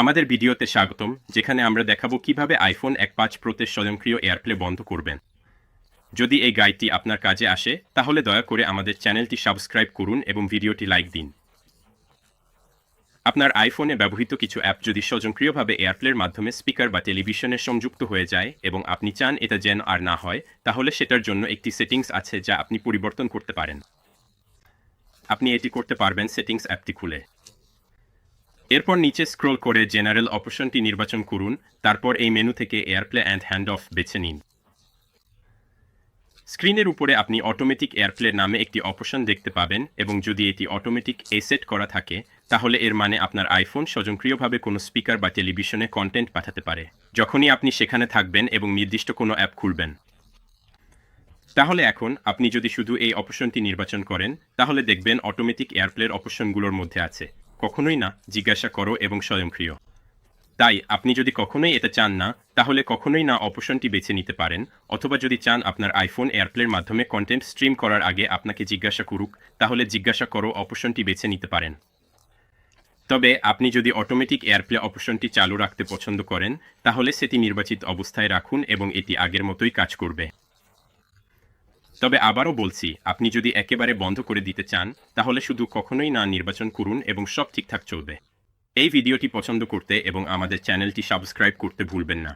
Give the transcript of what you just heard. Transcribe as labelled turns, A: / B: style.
A: আমাদের ভিডিওতে স্বাগতম, যেখানে আমরা দেখাবো কীভাবে আইফোন এক পাঁচ প্রোতে স্বয়ংক্রিয় এয়ারপ্লে বন্ধ করবেন। যদি এই গাইডটি আপনার কাজে আসে, তাহলে দয়া করে আমাদের চ্যানেলটি সাবস্ক্রাইব করুন এবং ভিডিওটি লাইক দিন। আপনার আইফোনে ব্যবহৃত কিছু অ্যাপ যদি স্বয়ংক্রিয়ভাবে এয়ারপ্লের মাধ্যমে স্পিকার বা টেলিভিশনে সংযুক্ত হয়ে যায় এবং আপনি চান এটা যেন আর না হয়, তাহলে সেটার জন্য একটি সেটিংস আছে যা আপনি পরিবর্তন করতে পারেন। আপনি এটি করতে পারবেন সেটিংস অ্যাপটি খুলে। এরপর নিচে স্ক্রল করে জেনারেল অপশনটি নির্বাচন করুন, তারপর এই মেনু থেকে এয়ারপ্লে অ্যান্ড হ্যান্ড অফ বেছে নিন। স্ক্রিনের উপরে আপনি অটোমেটিক এয়ারপ্লে নামে একটি অপশন দেখতে পাবেন এবং যদি এটি অটোমেটিক এসেট করা থাকে, তাহলে এর মানে আপনার আইফোন স্বয়ংক্রিয়ভাবে কোনো স্পিকার বা টেলিভিশনে কন্টেন্ট পাঠাতে পারে, যখনই আপনি সেখানে থাকবেন এবং নির্দিষ্ট কোনো অ্যাপ খুলবেন। তাহলে এখন আপনি যদি শুধু এই অপশনটি নির্বাচন করেন, তাহলে দেখবেন অটোমেটিক এয়ারপ্লের অপশনগুলোর মধ্যে আছে। কখনোই না জিজ্ঞাসা করো এবং স্বয়ংক্রিয়। তাই আপনি যদি কখনোই এটা চান না, তাহলে কখনোই না অপশনটি বেছে নিতে পারেন, অথবা যদি চান আপনার আইফোন এয়ারপ্লের মাধ্যমে কন্টেন্ট স্ট্রিম করার আগে আপনাকে জিজ্ঞাসা করুক, তাহলে জিজ্ঞাসা করো অপশনটি বেছে নিতে পারেন। তবে আপনি যদি অটোমেটিক এয়ারপ্লে অপশনটি চালু রাখতে পছন্দ করেন, তাহলে সেটি নির্বাচিত অবস্থায় রাখুন এবং এটি আগের মতোই কাজ করবে। তবে আবারও বলছি, আপনি যদি একেবারে বন্ধ করে দিতে চান, তাহলে শুধু কখনোই না নির্বাচন করুন এবং সব ঠিকঠাক চলবে। এই ভিডিওটি পছন্দ করতে এবং আমাদের চ্যানেলটি সাবস্ক্রাইব করতে ভুলবেন না।